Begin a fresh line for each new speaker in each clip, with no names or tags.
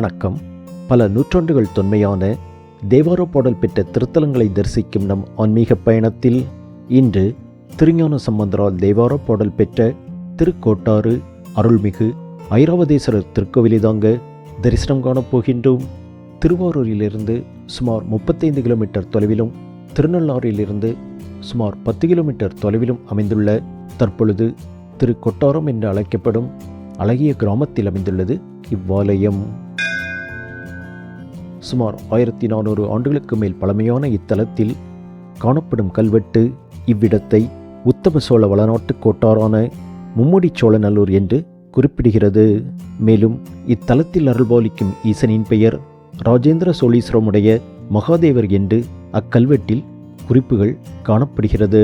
வணக்கம். பல நூற்றாண்டுகள் தொன்மையான தேவாரோ பாடல் பெற்ற திருத்தலங்களை தரிசிக்கும் நம் ஆன்மீக பயணத்தில் இன்று திருஞான சம்பந்தரால் தேவாரோ பாடல் பெற்ற திருக்கோட்டாறு அருள்மிகு ஐராவதேஸ்வரர் திருக்கோவிலை தாங்க தரிசனம் காணப் போகின்றோம். திருவாரூரிலிருந்து சுமார் முப்பத்தைந்து கிலோமீட்டர் தொலைவிலும் திருநள்ளாறிலிருந்து சுமார் பத்து கிலோமீட்டர் தொலைவிலும் அமைந்துள்ள தற்பொழுது திருக்கொட்டாரம் என்று அழைக்கப்படும் அழகிய கிராமத்தில் அமைந்துள்ளது இவ்வாலயம். சுமார் ஆயிரத்தி நானூறு ஆண்டுகளுக்கு மேல் பழமையான இத்தலத்தில் காணப்படும் கல்வெட்டு இவ்விடத்தை உத்தம சோழ வளநாட்டு கோட்டாரான மும்முடி சோழநல்லூர் என்று குறிப்பிடுகிறது. மேலும் இத்தலத்தில் அருள்பாலிக்கும் ஈசனின் பெயர் ராஜேந்திர சோழீஸ்வரமுடைய மகாதேவர் என்று அக்கல்வெட்டில் குறிப்புகள் காணப்படுகிறது.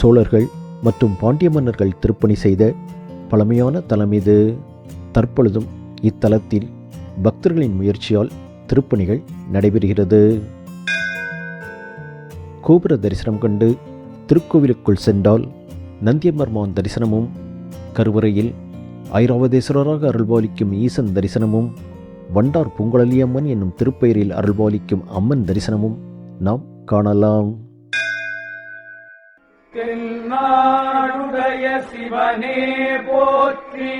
சோழர்கள் மற்றும் பாண்டிய மன்னர்கள் திருப்பணி செய்த பழமையான தலம் இது தற்பொழுதும் இத்தலத்தில் பக்தர்களின் முயற்சியால் திருப்பணிகள் நடைபெறுகிறது. கோபுர தரிசனம் கண்டு திருக்கோவிலுக்குள் சென்றால் நந்தியமர்மான் தரிசனமும் கருவறையில் ஐராவதேஸ்வரராக அருள்பாலிக்கும் ஈசன் தரிசனமும் வண்டார் பூங்குழலியம்மன் என்னும் திருப்பெயரில் அருள்பாலிக்கும் அம்மன் தரிசனமும் நாம் காணலாம்.
தென்னாடுடைய சிவனே போற்றி.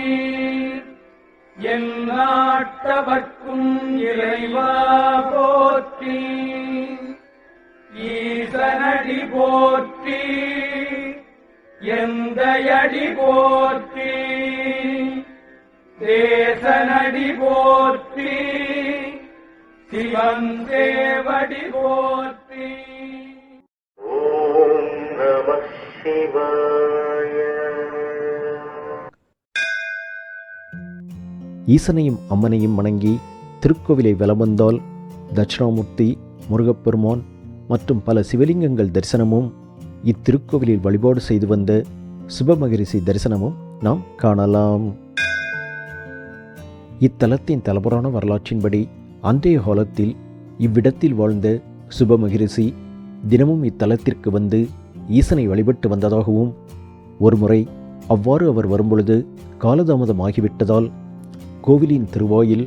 என் நாட்டவர்க்கும் இறைவா போற்றி. ஈசனடி போற்றி. எந்தையடி போற்றி. தேசனடி போற்றி. சிவன் தேவடி போற்றி.
ஓம் நம சிவா
ஈசனையும் அம்மனையும் வணங்கி திருக்கோவிலை வலம் வந்தால் தட்சிணாமூர்த்தி முருகப்பெருமான் மற்றும் பல சிவலிங்கங்கள் தரிசனமும் இத்திருக்கோவிலில் வழிபாடு செய்து வந்த சுபமகரிஷி தரிசனமும் நாம் காணலாம். இத்தலத்தின் தலைமுறான வரலாற்றின்படி அன்றைய காலத்தில் இவ்விடத்தில் வாழ்ந்த சுபமகிரிசி தினமும் இத்தலத்திற்கு வந்து ஈசனை வழிபட்டு வந்ததாகவும் ஒருமுறை அவ்வாறு அவர் வரும்பொழுது காலதாமதம் ஆகிவிட்டதால் கோவிலின் திருவாயில்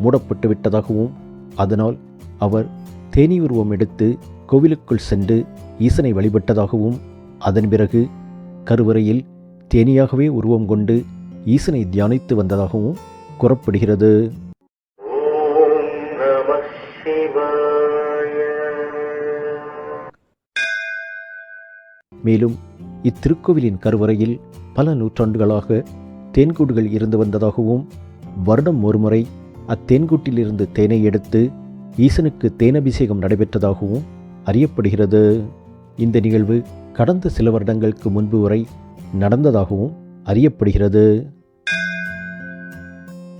மூடப்பட்டு விட்டதாகவும் அதனால் அவர் தேனியுருவம் எடுத்து கோவிலுக்குள் சென்று ஈசனை வழிபட்டதாகவும் அதன் பிறகு கருவறையில் தேனியாகவே உருவம் கொண்டு ஈசனை தியானித்து வந்ததாகவும் கூறப்படுகிறது. மேலும் இத்திருக்கோவிலின் கருவறையில் பல நூற்றாண்டுகளாக தேன்கூடுகள் இருந்து வந்ததாகவும் வருடம் ஒருமுறை அத்தேன்கூட்டிலிருந்து தேனை எடுத்து ஈசனுக்கு தேனபிஷேகம் நடைபெற்றதாகவும் அறியப்படுகிறது. இந்த நிகழ்வு கடந்த சில வருடங்களுக்கு முன்பு வரை நடந்ததாகவும் அறியப்படுகிறது.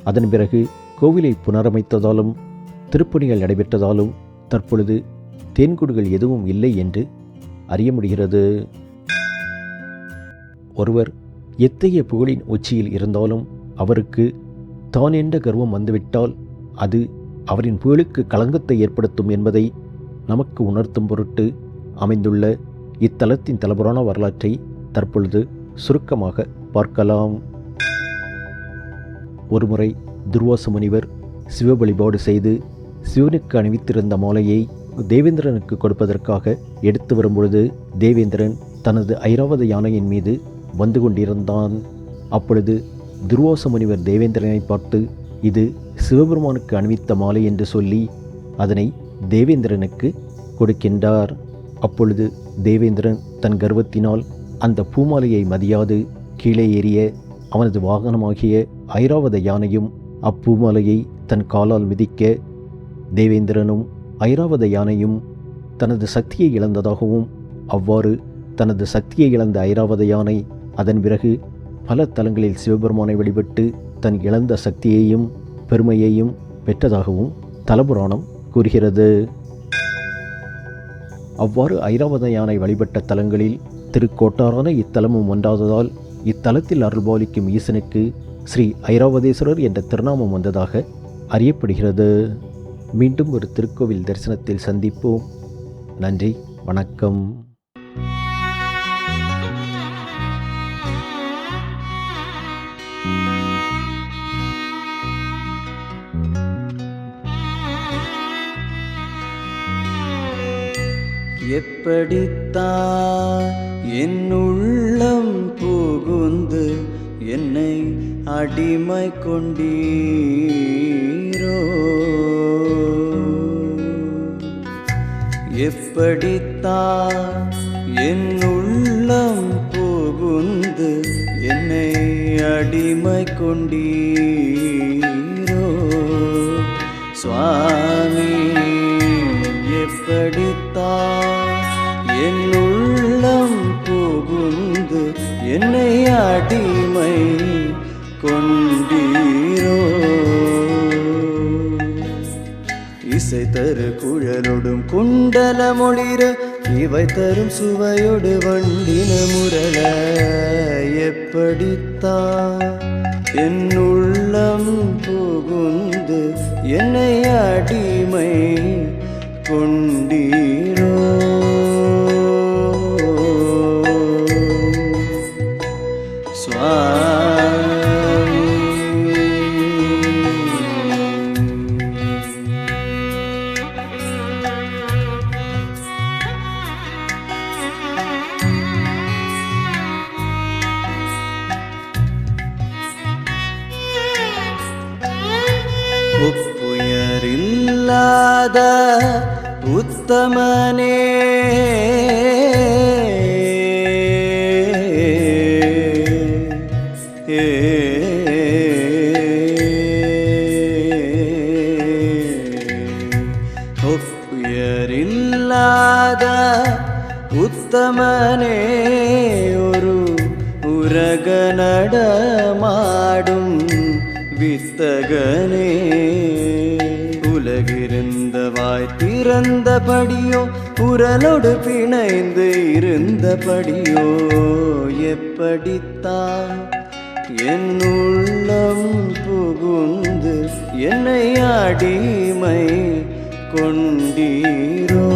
அதன் பிறகு கோவிலை புனரமைத்ததாலும் திருப்பணிகள் நடைபெற்றதாலும் தற்பொழுது தேன்கூடுகள் எதுவும் இல்லை என்று அறிய முடிகிறது. ஒருவர் எத்தகைய புகழின் உச்சியில் இருந்தாலும் அவருக்கு தான் என்ற கர்வம் வந்துவிட்டால் அது அவரின் புகழுக்கு களங்கத்தை ஏற்படுத்தும் என்பதை நமக்கு உணர்த்தும் பொருட்டு அமைந்துள்ள இத்தலத்தின் தலைமுறான வரலாற்றை தற்பொழுது சுருக்கமாக பார்க்கலாம். ஒருமுறை துர்வாச முனிவர் சிவ வழிபாடு செய்து சிவனுக்கு அணிவித்திருந்த மாலையை தேவேந்திரனுக்கு கொடுப்பதற்காக எடுத்து வரும்பொழுது தேவேந்திரன் தனது ஐராவத யானையின் மீது வந்து கொண்டிருந்தான். அப்பொழுது துர்வாச முனிவர் தேவேந்திரனை பார்த்து இது சிவபெருமானுக்கு அணிவித்த மாலை என்று சொல்லி அதனை தேவேந்திரனுக்கு கொடுக்கின்றார். அப்பொழுது தேவேந்திரன் தன் கர்வத்தினால் அந்த பூமாலையை மதியாது கீழே ஏறிய அவனது வாகனமாகிய ஐராவத யானையும் அப்பூமாலையை தன் காலால் மிதிக்க தேவேந்திரனும் ஐராவத யானையும் தனது சக்தியை இழந்ததாகவும் அவ்வாறு தனது சக்தியை இழந்த ஐராவத யானை அதன் பிறகு பல தலங்களில் சிவபெருமானை வழிபட்டு தன் இழந்த சக்தியையும் பெருமையையும் பெற்றதாகவும் தலபுராணம் கூறுகிறது. அவ்வாறு ஐராவத யானை வழிபட்ட தலங்களில் திருக்கோட்டாரான இத்தலமும் ஒன்றாததால் இத்தலத்தில் அருள்பாலிக்கும் ஈசனுக்கு ஸ்ரீ ஐராவதேஸ்வரர் என்ற திருநாமம் வந்ததாக அறியப்படுகிறது. மீண்டும் ஒரு திருக்கோவில் தரிசனத்தில் சந்திப்போம். நன்றி வணக்கம்.
எப்படித்தான் என் உள்ளம் புகுந்து என்னை அடிமை கொண்டீரோ? எப்படித்தான் என் உள்ளம் புகுந்து என்னை அடிமை கொண்டீரோ? சுவாமி எப்படித்தான் என் உள்ளம் புகுந்து என்னை அடிமை கொண்டீரோ? இசை தரு குழலொடும் குண்டல மொழிர இவை தரும் சுவையொடு வண்டின முரள எப்படித்தான்? என் உள்ளம் புகுந்து என்னை அடிமை கொண்டீரோ? சுவாமி. ஒப்புயரில்லாத ಉತ್ತಮನೇ ಒಪ್ಪುಯರಿಲ್ಲದ ಉತ್ತಮನೇ ಒರು ಉರಗನಡ ಮಾಡುಂ വിത്തകനേ ഉലകിര உலகிருந்த வாய் திறந்தபடியோ உரலோடு பிணைந்து இருந்தபடியோ எப்படித்தான் என் உள்ளம் புகுந்து என்னை அடிமை கொண்டீரோ?